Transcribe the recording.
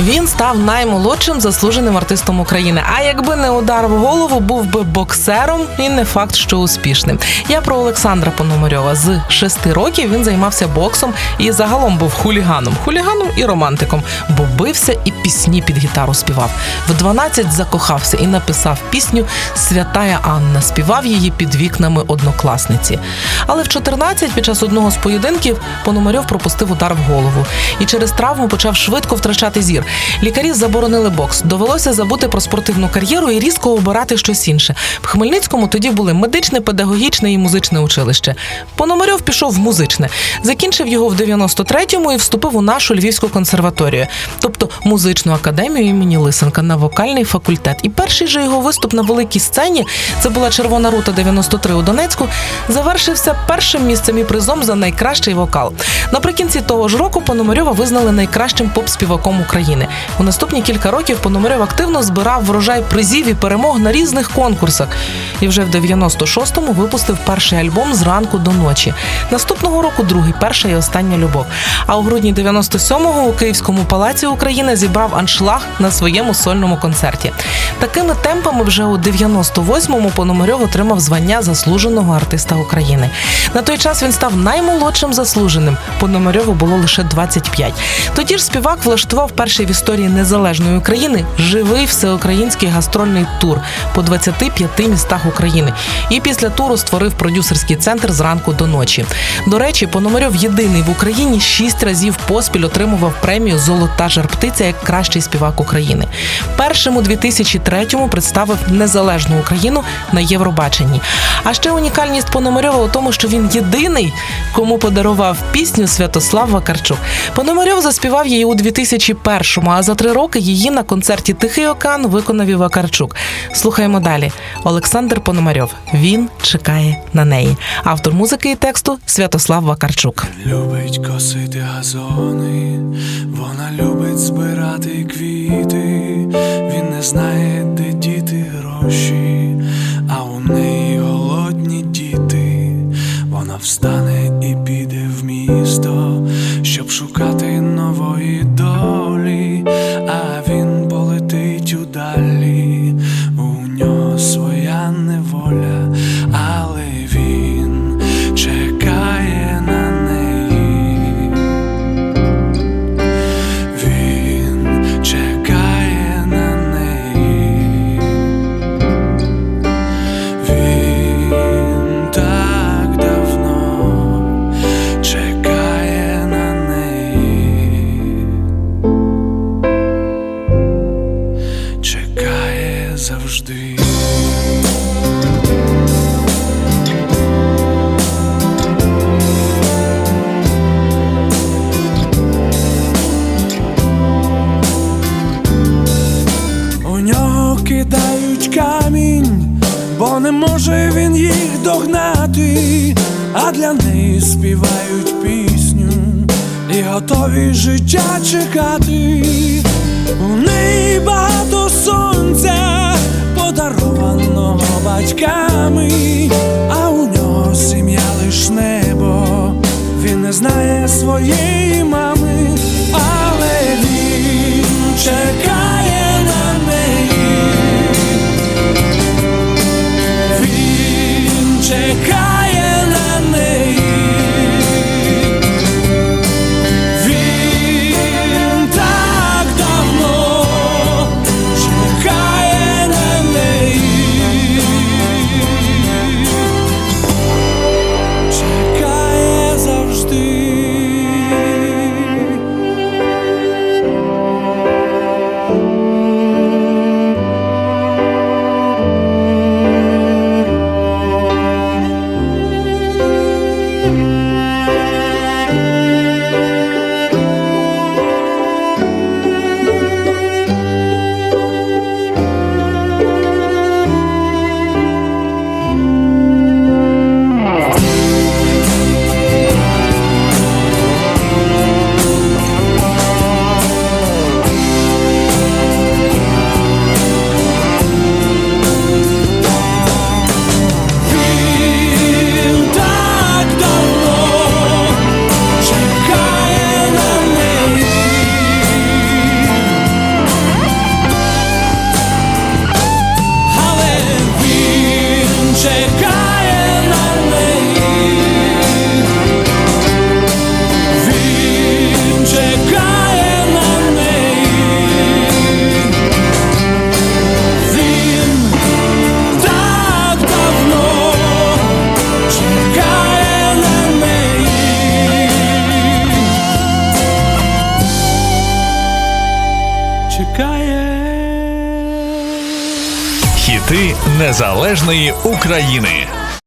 Він став наймолодшим заслуженим артистом України. А якби не удар в голову, був би боксером і не факт, що успішним. Я про Олександра Пономарьова. З шести років він займався боксом і загалом був хуліганом, хуліганом і романтиком, бо бився і пісні під гітару співав. В 12 закохався і написав пісню Святая Анна. Співав її під вікнами однокласниці. Але в 14 під час одного з поєдинків Пономарьов пропустив удар в голову і через травму почав швидко втрачати зір. Лікарі заборонили бокс. Довелося забути про спортивну кар'єру і різко обирати щось інше. В Хмельницькому тоді були медичне, педагогічне і музичне училище. Пономарьов пішов в музичне, закінчив його в 93-му і вступив у нашу львівську консерваторію, тобто музичну академію імені Лисенка на вокальний факультет. І перший же його виступ на великій сцені це була Червона рута 93 у Донецьку. Завершився першим місцем і призом за найкращий вокал. Наприкінці того ж року Пономарьова визнали найкращим поп-співаком України. У наступні кілька років Пономарьов активно збирав врожай призів і перемог на різних конкурсах. І вже в 96-му випустив перший альбом зранку до ночі. Наступного року другий, перша і остання любов. А у грудні 97-го у Київському палаці України зібрав аншлаг на своєму сольному концерті. Такими темпами вже у 98-му Пономарьов отримав звання заслуженого артиста України. На той час він став наймолодшим заслуженим. Пономарьову було лише 25. Тоді ж співак влаштував перший в історії незалежної України живий всеукраїнський гастрольний тур по 25 містах України. І після туру створив продюсерський центр зранку до ночі. До речі, Пономарьов єдиний в Україні шість разів поспіль отримував премію Золота жарптиця як кращий співак України. Першим у 2003-му представив незалежну Україну на Євробаченні. А ще унікальність Пономарьова у тому, що він єдиний, кому подарував пісню Святослав Вакарчук. Пономарьов заспівав її у 2001-му, а за три роки її на концерті Тихий океан виконав і Вакарчук. Слухаємо далі. Олександр Пономарьов. Він чекає на неї. Автор музики і тексту Святослав Вакарчук. Любить косити газони, вона любить збирати квіти, він не знає, де діти гроші, а у неї голодні діти, вона встане і піде в місто, щоб шукати бо не може він їх догнати, а для неї співають пісню і готові життя чекати. У неї багато сонця, подарованого батьками, а у нього сім'я лиш небо, він не знає своєї мами, але він чекає хіти незалежної України.